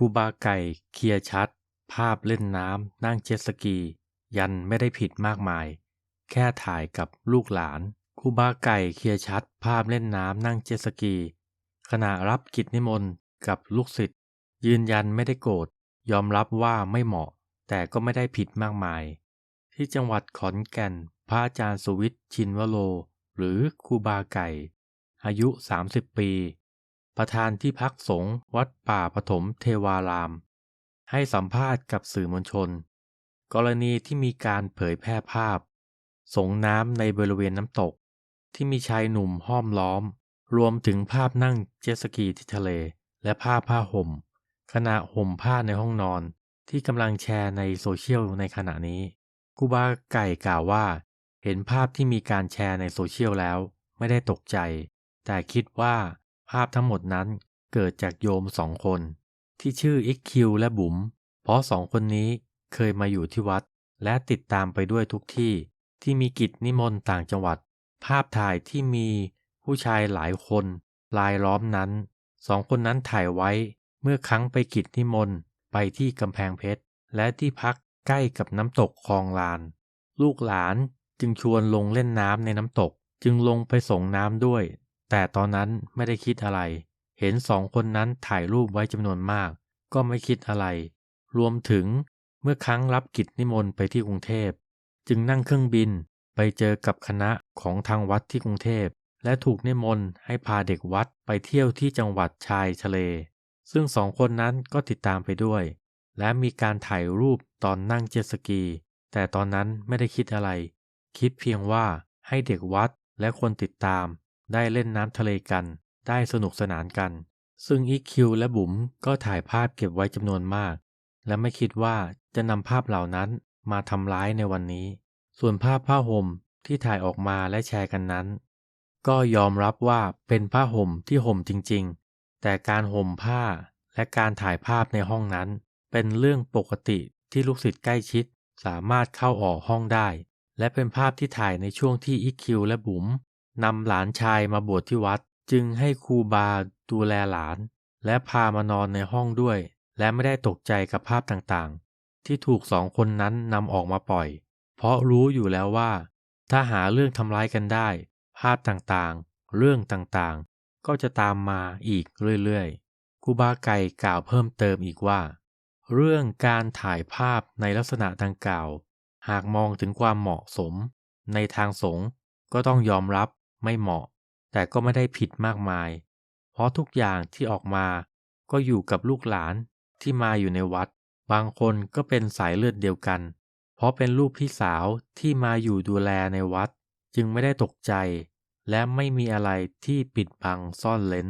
ครูบาไก่เคลียร์ชัด ภาพเล่นน้ำนั่งเจ็ตสกี ยันไม่ได้ผิดมากมาย แค่ถ่ายกับลูกหลานครูบาไก่เคลียร์ชัด ภาพเล่นน้ำนั่งเจ็ตสกี ขณะรับกิจนิมนต์กับลูกศิษย์ยืนยันไม่ได้โกรธยอมรับว่าไม่เหมาะ แต่ก็ไม่ได้ผิดมากมาย ที่จังหวัดขอนแก่น พระอาจารย์สุวิทย์ชินวโรหรือครูบาไก่ อายุ 30 ปี ประธานที่พักสงฆ์วัดป่าปฐมเทวาราม ให้สัมภาษณ์กับสื่อมวลชน กรณีที่มีการเผยแพร่ภาพ สงน้ำในบริเวณน้ำตก ที่มีชายหนุ่มห้อมล้อม รวมถึงภาพนั่งเจ็ตสกีที่ทะเล และภาพผ้าห่ม ขณะห่มผ้าในห้องนอนที่กำลังแชร์ในโซเชียลในขณะนี้กูบาไก่กล่าวว่า เห็นภาพที่มีการแชร์ในโซเชียลแล้ว ไม่ได้ตกใจ แต่คิดว่า ภาพทั้งหมดนั้นเกิดจากโยมสองคน ที่ชื่ออิกคิวและบุ๋มเพราะสองคนนี้เคยมาอยู่ที่วัด และติดตามไปด้วยทุกที่ที่มีกิจนิมนต์ต่างจังหวัด ภาพถ่ายที่มีผู้ชายหลายคนลายล้อมนั้นสองคนนั้นถ่ายไว้เมื่อครั้งไปกิจนิมนต์ไปที่กำแพงเพชร และที่พักใกล้กับน้ำตกคลองลาน ลูกหลานจึงชวนลงเล่นน้ำในน้ำตก จึงลงไปส่งน้ำด้วย แต่ตอนนั้นไม่ได้คิดอะไร เห็นสองคนนั้นถ่ายรูปไว้จำนวนมาก ก็ไม่คิดอะไร รวมถึงเมื่อครั้งรับกิจนิมนต์ไปที่กรุงเทพ จึงนั่งเครื่องบินไปเจอกับคณะของทางวัดที่กรุงเทพ และถูกนิมนต์ให้พาเด็กวัดไปเที่ยวที่จังหวัดชายทะเล ซึ่งสองคนนั้นก็ติดตามไปด้วย และมีการถ่ายรูปตอนนั่งเจ็ตสกี แต่ตอนนั้นไม่ได้คิดอะไร คิดเพียงว่าให้เด็กวัดและคนติดตาม ได้เล่นน้ำทะเลกัน ได้สนุกสนานกัน ซึ่งอีคิวและบุ๋มก็ถ่ายภาพเก็บไว้จำนวนมาก และไม่คิดว่าจะนำภาพเหล่านั้นมาทำร้ายในวันนี้ ส่วนภาพผ้าห่มที่ถ่ายออกมาและแชร์กันนั้น ก็ยอมรับว่าเป็นผ้าห่มที่ห่มจริงๆ แต่การห่มผ้าและการถ่ายภาพในห้องนั้น เป็นเรื่องปกติที่ลูกศิษย์ใกล้ชิดสามารถเข้าออกห้องได้ และเป็นภาพที่ถ่ายในช่วงที่อิคิวและบุ๋ม นำหลานชายมาบวชที่วัด จึงให้ครูบาดูแลหลาน และพามานอนในห้องด้วย และไม่ได้ตกใจกับภาพต่างๆ ที่ถูกสองคนนั้นนำออกมาปล่อย เพราะรู้อยู่แล้วว่า ถ้าหาเรื่องทำร้ายกันได้ ภาพต่างๆ เรื่องต่างๆ ก็จะตามมาอีกเรื่อยๆครูบาไก่กล่าวเพิ่มเติมอีกว่า เรื่องการถ่ายภาพในลักษณะดังกล่าว หากมองถึงความเหมาะสม ในทางสงฆ์ก็ต้องยอมรับ ไม่เหมาะ แต่ก็ไม่ได้ผิดมากมาย เพราะทุกอย่างที่ออกมาก็อยู่กับลูกหลานที่มาอยู่ในวัด บางคนก็เป็นสายเลือดเดียวกัน เพราะเป็นลูกพี่สาวที่มาอยู่ดูแลในวัด จึงไม่ได้ตกใจ และไม่มีอะไรที่ปิดบังซ่อนเล้น